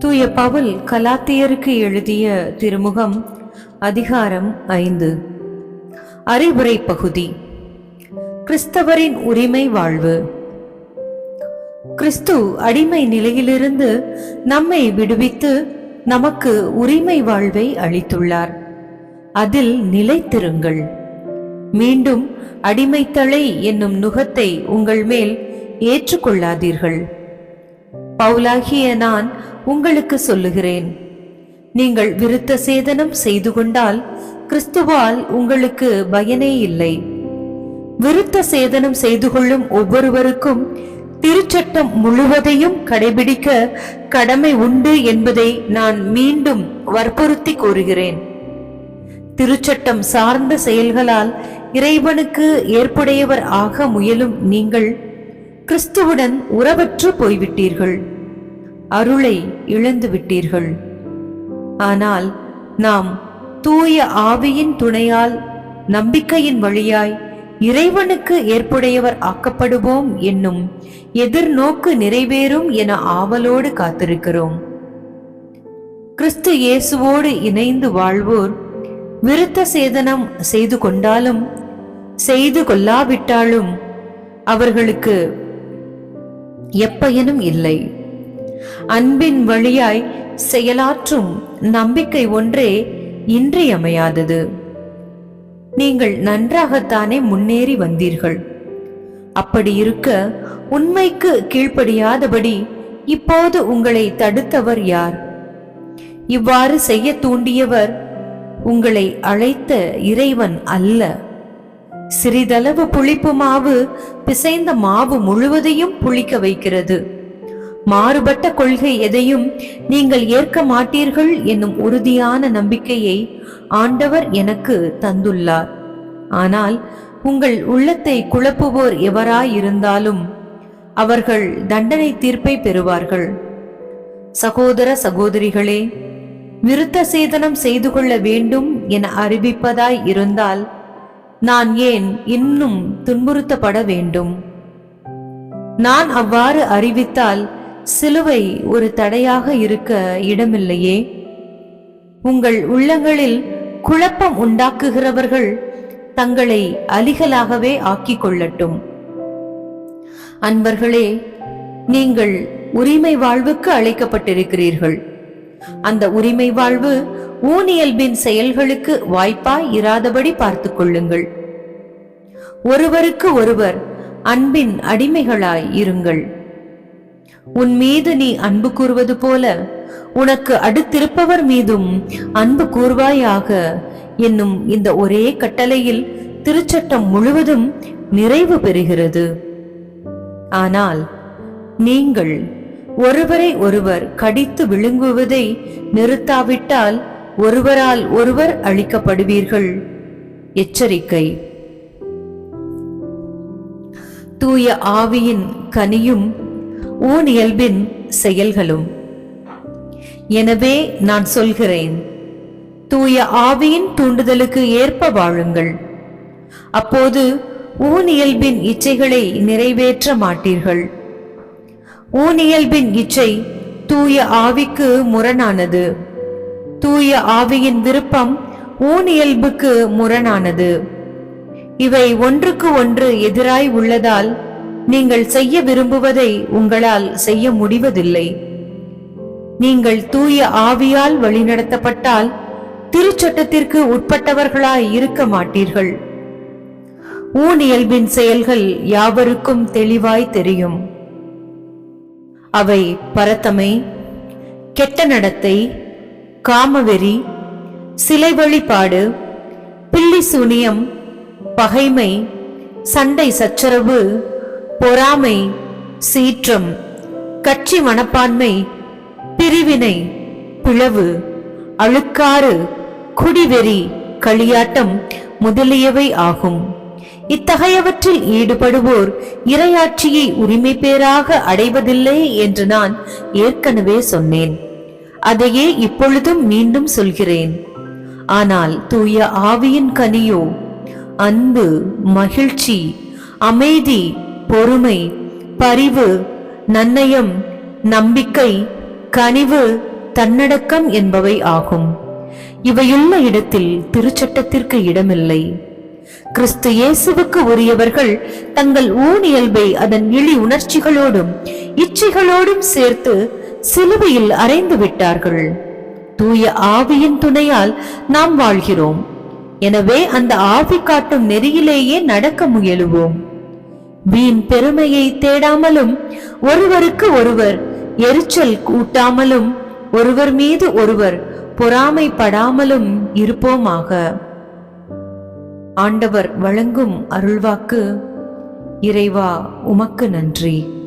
தூய பவுல் கலாத்தியருக்கு எழுதிய திருமுகம் அதிகாரம் ஐந்து. அறிவுரை பகுதி. கிறிஸ்தவரின் உரிமை வாழ்வு. கிறிஸ்து அடிமை நிலையிலிருந்து நம்மை விடுவித்து நமக்கு உரிமை வாழ்வை அளித்துள்ளார். அதில் நிலைத்திருங்கள் மீண்டும் அடிமைத்தலை என்னும் நுகத்தை உங்கள் மேல் ஏற்றுக்கொள்ளாதீர்கள். பவுலாகிய நான் உங்களுக்கு சொல்லுகிறேன். நீங்கள் விருத்த சேதனம் செய்து கொண்டால் கிறிஸ்துவால் உங்களுக்கு பயனே இல்லை. விருத்த சேதனம் செய்து கொள்ளும் ஒவ்வொருவருக்கும் திருச்சட்டம் முழுவதையும் கடைபிடிக்க கடமை உண்டு என்பதை நான் மீண்டும் வற்புறுத்தி கூறுகிறேன். திருச்சட்டம் சார்ந்த செயல்களால் இறைவனுக்கு ஏற்புடையவர் ஆக முயலும் நீங்கள் கிறிஸ்துவுடன் உறவற்று போய்விட்டீர்கள். அருளை இழந்து விட்டீர்கள். ஆனால் நாம் தூய ஆவியின் துணையால் நம்பிக்கையின் வழியாய் இறைவனுக்கு ஏற்புடையவர் ஆக்கப்படுவோம் என்னும் எதிர்நோக்கு நிறைவேறும் என ஆவலோடு காத்திருக்கிறோம். கிறிஸ்து இயேசுவோடு இணைந்து வாழ்வோர் விருத்த சேதனம் செய்து கொண்டாலும் செய்து கொள்ளாவிட்டாலும் அவர்களுக்கு எப்பயனும் இல்லை. அன்பின் வழியாய் செயலாற்றும் நம்பிக்கை ஒன்றே இன்றியமையாதது. நீங்கள் நன்றாகத்தானே முன்னேறி வந்தீர்கள். அப்படி இருக்க உண்மைக்கு கீழ்ப்படியாதபடி இப்போது உங்களை தடுத்தவர் யார்? இவ்வாறு செய்ய தூண்டியவர் உங்களை அழைத்த இறைவன் அல்ல. சிறிதளவு புளிப்பு மாவு பிசைந்த மாவு முழுவதையும் புளிக்க வைக்கிறது. மாறுபட்ட கொள்கை எதையும் நீங்கள் ஏற்க மாட்டீர்கள் என்னும் உறுதியான நம்பிக்கையை ஆண்டவர் எனக்கு தந்துள்ளார். ஆனால் உங்கள் உள்ளத்தை குழப்புவோர் எவராயிருந்தாலும் அவர்கள் தண்டனை தீர்ப்பை பெறுவார்கள். சகோதர சகோதரிகளே விருத்த சேதனம் செய்து கொள்ள வேண்டும் என அறிவிப்பதாய் இருந்தால் நான் ஏன் இன்னும் துன்புறுத்தப்பட வேண்டும்? நான் அவ்வாறு அறிவித்தால் சிலுவை ஒரு தடையாக இருக்க இடமில்லையே. உங்கள் உள்ளங்களில் குழப்பம் உண்டாக்குகிறவர்கள் தங்களை அலிகளாகவே ஆக்கிக் கொள்ளட்டும் அன்பர்களே நீங்கள் உரிமை வாழ்வுக்கு அழைக்கப்பட்டிருக்கிறீர்கள். அந்த உரிமை வாழ்வு ஊனியல்பின் செயல்களுக்கு வாய்ப்பாய் இராதபடி பார்த்துக் கொள்ளுங்கள். ஒருவருக்கு ஒருவர் அன்பின் அடிமைகளாய் இருங்கள். உன் மீது நீ அன்பு கூறுவது போல உனக்கு அடுத்திருப்பவர் மீதும் அன்பு கூறுவாயாக. என்னும் இந்த ஒரே கட்டளையில் திருச்சட்டம் முழுவதும் நிறைவு பெறுகிறது. ஆனால் நீங்கள் ஒருவரை ஒருவர் கடித்து விழுங்குவதை நிறுத்தாவிட்டால் ஒருவரால் ஒருவர் அழிக்கப்படுவீர்கள். எச்சரிக்கை. தூய ஆவியின் கனியும் ஊனியல்பின் செயல்களும். எனவே நான் சொல்கிறேன் தூய ஆவியின் தூண்டுதலுக்கு ஏற்ப வாழுங்கள். அப்போது ஊனியல்பின் இச்சைகளை நிறைவேற்ற மாட்டீர்கள். ஊனியல்பின் இச்சை தூய ஆவிக்கு முரணானது. தூய ஆவியின் விருப்பம் ஊனியல்புக்கு முரணானது. இவை ஒன்றுக்கு ஒன்று எதிராய் உள்ளதால் நீங்கள் செய்ய விரும்புவதை உங்களால் செய்ய முடிவதில்லை. நீங்கள் தூய ஆவியால் வழிநடத்தப்பட்டால் திருச்சட்டத்திற்கு உட்பட்டவர்களாய் இருக்க மாட்டீர்கள். ஊனியல்பின் செயல்கள் யாவருக்கும் தெளிவாய் தெரியும். அவை பரத்தமை கெட்ட நடத்தை காமவெறி சிலை வழிபாடு பில்லி சூனியம் பகைமை சண்டை சச்சரவு பொறாமை சீற்றம் கட்சி மனப்பான்மை பிரிவினை பிளவு அழுக்காறு குடிவெறி களியாட்டம் முதலியவை ஆகும். இத்தகையவற்றில் ஈடுபடுவோர் இரையாட்சியை உரிமை பேராக அடைவதில்லை என்று நான் ஏற்கனவே சொன்னேன். அதையே இப்பொழுதும் மீண்டும் சொல்கிறேன். ஆனால் தூய ஆவியின் கனியோ அன்பு மகிழ்ச்சி அமைதி பொறுமை பரிவு நன்னயம் நம்பிக்கை கனிவு தன்னடக்கம் என்பவை ஆகும். இவையுள்ள இடத்தில் திருச்சட்டத்திற்கு இடமில்லை. கிறிஸ்து இயேசுவுக்கு உரியவர்கள் தங்கள் ஊனியல்பை அதன் இழி உணர்ச்சிகளோடும் இச்சைகளோடும் சேர்த்து சிலுவையில் அறைந்து விட்டார்கள். தூய ஆவியின் துணையால் நாம் வாழ்கிறோம். எனவே அந்த ஆவி காட்டும் நெறியிலேயே நடக்க முயலுவோம். வீண் பெருமையை தேடாமலும் ஒருவருக்கு ஒருவர் எரிச்சல் கூட்டாமலும் ஒருவர் மீது ஒருவர் பொறாமைப்படாமலும் இருப்போமாக. ஆண்டவர் வழங்கும் அருள்வாக்கு இறைவா உமக்கு நன்றி.